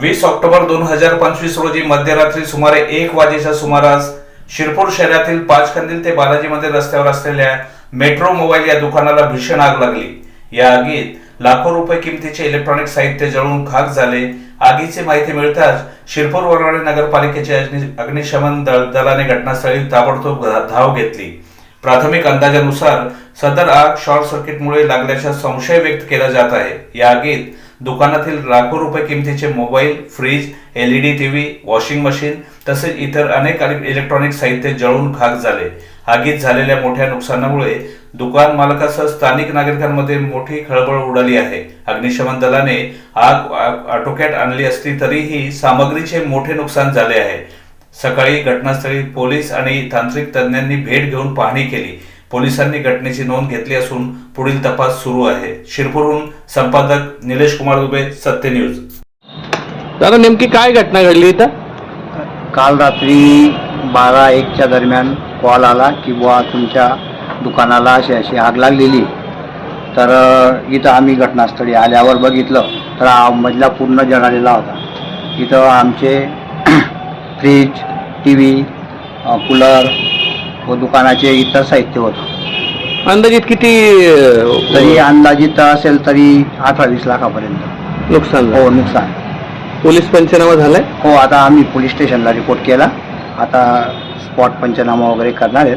वीस ऑक्टोबर दोन हजार पंचवीस रोजी मध्यरात्री सुमारे एक वाजेच्या सुमारास शिरपूर शहरातील पाचखंदील ते बालाजी मंदिर रस्त्यावर असलेल्या मेट्रो मोबाईल या दुकानाला भीषण आग लागली. या आगीत लाखो रुपये किमतीचे इलेक्ट्रॉनिक साहित्य जळून खाक झाले. आगीची माहिती मिळताच शिरपूर वरवाडे नगरपालिकेचे अग्निशमन दल दलाने घटनास्थळी ताबडतोब धाव घेतली. प्राथमिक अंदाजानुसार सदर आग शॉर्ट सर्किटमुळे लागल्याचा संशय व्यक्त केला जात आहे. या आगीत दुकानातील लाखो रुपये किमतीचे mobile fridge LED TV washing machine तसेच इतर अनेक इलेक्ट्रॉनिक साहित्य जळून खाक झाले. आगीत झालेल्या मोठ्या नुकसानामुळे दुकान मालकासह स्थानिक नागरिकांमध्ये मोठी खळबळ उडाली आहे. अग्निशमन दलाने आग आटोक्यात आणली असली तरीही सामग्रीचे मोठे नुकसान झाले आहे. सकाळी घटनास्थळी पोलीस आणि तांत्रिक तज्ञांनी भेट घेऊन पाहणी केली. पोलिसांनी घटनेची नोंद घेतली असून पुढील तपास सुरू आहे. शिरपूरहून संपादक निलेश कुमार दुबे सत्य न्यूज दादा नेमकी काय घटना घडली इथं? काल रात्री बारा एकच्या दरम्यान कॉल आला की बुवा तुमच्या दुकानाला अशी अशी आग लागलेली. तर इथं आम्ही घटनास्थळी आल्यावर बघितलं. तर मजला पूर्ण जळालेला होता. इथं आमचे फ्रीज टी व्ही कूलर व दुकानाचे इतर साहित्य होतं. अंदाजित किती अं, तरी अंदाजित असेल तरी अठरा वीस लाखापर्यंत. नुकसान हो नुकसान. पोलीस पंचनामा झालाय? हो आता आम्ही पोलीस स्टेशनला रिपोर्ट केला. आता स्पॉट पंचनामा वगैरे करणार आहेत.